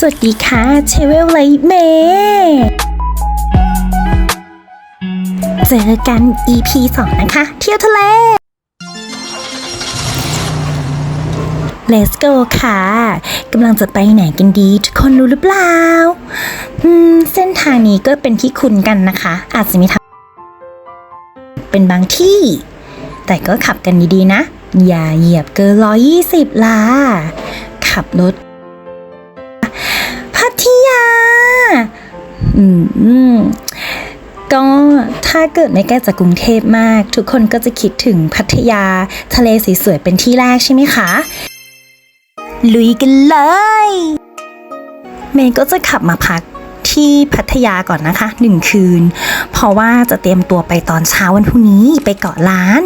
สวัสดีค่ะ เชเวลไลท์เมเจอกัน EP 2 นะคะ เที่ยวทะเล Let's go ค่ะกำลังจะไปไหนกันดี ทุกคนรู้หรือเปล่าอืมเส้นทางนี้ก็เป็นที่คุ้นกันนะคะ อาจจะมีทางเป็นบางที่ แต่ก็ขับกันดีๆนะ อย่าเหยียบเกินร้อยยี่สิบล่ะ ขับรถ อืมก็ถ้าเกิดไม่ใกล้จากกรุงเทพมาก ทุกคนก็จะคิดถึงพัทยา ทะเลสวยๆเป็นที่แรกใช่ไหมคะ ลุยกันเลย เมย์ก็จะขับมาพัก ที่พัทยาก่อนนะคะหนึ่งคืน เพราะว่าจะเตรียมตัวไปตอนเช้าวันพรุ่งนี้ไปเกาะล้าน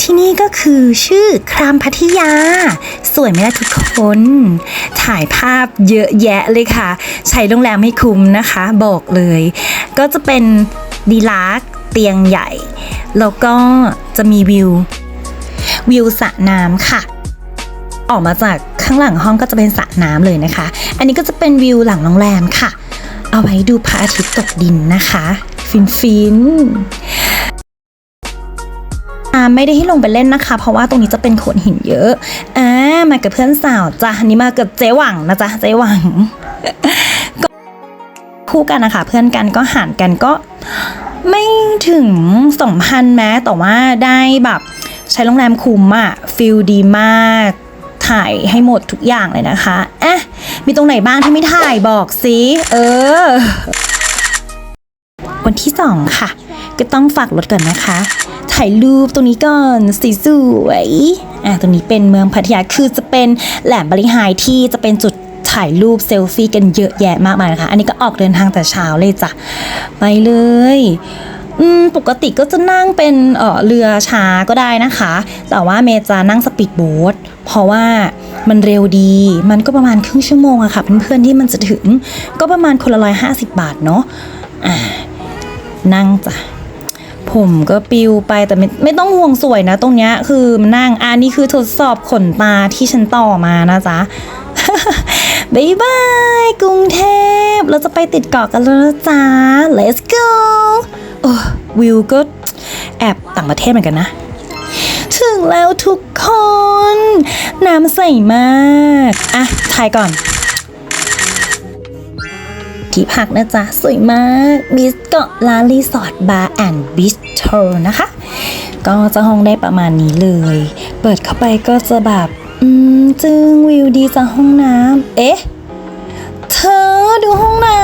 ที่นี่ก็คือชื่อครามพัทยา สวยไหมล่ะทุกคน ถ่ายภาพเยอะแยะเลยค่ะ ใช้โรงแรมให้คุ้มนะคะ บอกเลย ก็จะเป็นดีลักเตียงใหญ่ แล้วก็จะมีวิว วิวสระน้ำค่ะ ออกมาจากข้างหลังห้องก็จะเป็นสระน้ำเลยนะคะ อันนี้ก็จะเป็นวิวหลังโรงแรมค่ะ เอาไว้ดูพระอาทิตย์ตกดินนะคะ ฟินฟินๆไม่ได้ให้ลงไปเล่นนะคะ เพราะว่าตรงนี้จะเป็นโขดหินเยอะอ่ามากับเพื่อนสาวจ้ะอันนี้มากับเจ๊หวังนะจ๊ะเจ๊หวังก็คู่กันนะคะเพื่อนกันก็หารกันก็ไม่ถึงสองพันแม้แต่ว่าได้แบบใช้โรงแรมคุ้มอะฟิลดีมาก ถ่ายให้หมดทุกอย่างเลยนะคะอ๊ะ มีตรงไหนบ้างที่ไม่ถ่ายบอกสิเออ วันที่สองค่ะ ก็ต้องฝากรถก่อนนะคะ ถ่ายรูปตรงนี้ก่อนสีสวยอะตรงนี้เป็นเมืองพัทยาคือจะเป็นแหลมบริหายที่จะเป็นจุดถ่ายรูปเซลฟี่กันเยอะแยะมากมายนะคะ อันนี้ก็ออกเดินทางแต่เช้าเลยจ้ะ ไปเลยอืมปกติก็จะนั่งเป็นเอ่อเรือช้าก็ได้นะคะ แต่ว่าเมย์จะนั่งสปีดโบ๊ทเพราะว่า มันเร็วดี มันก็ประมาณครึ่งชั่วโมงอะค่ะเพื่อนๆที่มันจะถึง ก็ประมาณคนละร้อยห้าสิบบาทเนาะอ่านั่งจ้ะผมก็ปิวไปแต่ไม่ไม่ต้องห่วงสวยนะ ตรงเนี้ยคือมันนั่งอันนี้คือทดสอบขนตาที่ฉันต่อมานะจ๊ะบายบาย กรุงเทพ เราจะไปติดเกาะกันแล้วนะจ๊ะ let's go โอ้วิวก็แอบต่างประเทศเหมือนกันนะ งแล้วทุกคน น้ำใสมากอะถ่ายก่อน ที่พักนะจ๊ะ สวยมากบิสเกาะลารีสอร์ทบาร์แอนด์บิสโทรนะคะ ก็จะห้องได้ประมาณนี้เลย เปิดเข้าไปก็จะแบบ อืม จึงวิวดีจากห้องน้ำเอ๊ะ เธอดูห้องน้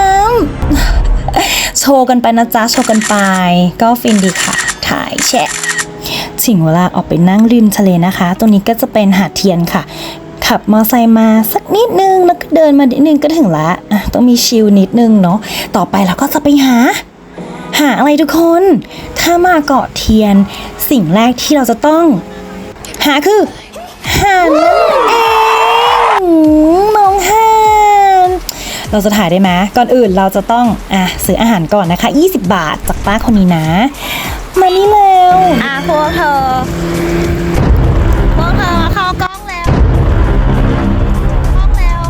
ำโชว์กันไปนะจ๊ะ โชว์กันไป ก็ฟินดีค่ะ ถ่ายแชะ ถึงเวลาออกไปนั่งริมทะเลนะคะ ตรงนี้ก็จะเป็นหาดเทียนค่ะ ขับมอไซค์มาสักนิดนึง แล้วก็เดินมานิดนึงก็ถึงละต้องมีชิลนิดนึงเนาะ ต่อไปเราก็จะไปหา หาอะไรทุกคน ถ้ามาเกาะเทียน สิ่งแรกที่เราจะต้อง หาคือห่านั่นเอง เราจะถ่ายได้ไหมก่อนอื่นเราจะต้องอะซื้ออาหารก่อนนะคะ 20 บาทจากป้าคนนี้นะ มานี่เร็วอะพวกเธอพวกเธอเข้ากล้องแล้วกล้องแล้ว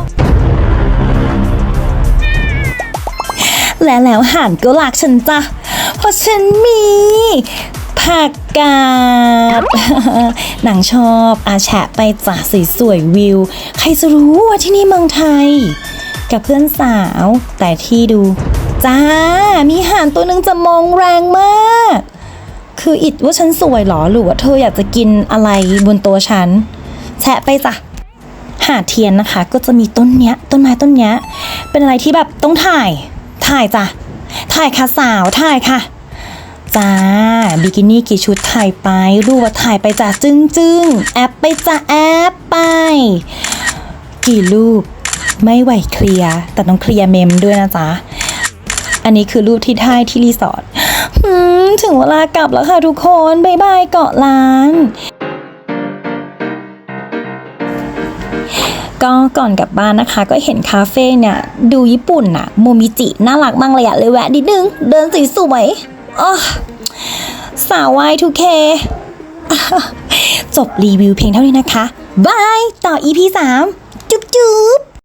และแล้วห่านก็รักฉันจ้ะเพราะฉันมีผักกาดหนังชอบอาแฉะไปจ้ะสวยๆวิว ใครจะรู้ว่าที่นี่เมืองไทย กับเพื่อนสาว แต่ที่ดู จ้า มีห่านตัวหนึ่งจะมองแรงมาก คืออิดว่าฉันสวยหรอหรือว่าเธออยากจะกินอะไรบนตัวฉันแฉะไปจ้ะหาดเทียนนะคะ ก็จะมีต้นเนี้ย ต้นไม้ต้นเนี้ย เป็นอะไรที่แบบต้องถ่าย ถ่ายจ้ะ ถ่ายค่ะสาว ถ่ายค่ะจ้าบิกินี่กี่ชุดถ่ายไปรูปว่าถ่ายไปจ้ะจึ้งจึ้งแอปไปจ้ะแอปไป กี่รูป ไม่ไหวเคลียร์แต่ต้องเคลียร์เมมด้วยนะจ๊ะ อันนี้คือรูปที่ถ่ายที่รีสอร์ทถึงเวลากลับแล้วค่ะทุกคนบายบายเกาะล้านก็ก่อนกลับบ้านนะคะ ก็เห็นคาเฟ่เนี่ย ดูญี่ปุ่นน่ะโมมิจิ น่ารักมากเลยอะเลยแวะนิดนึง เดินสีสวยอ๋อสาววายทูเคจบรีวิวเพียงเท่านี้นะคะ บาย ต่อ EP 3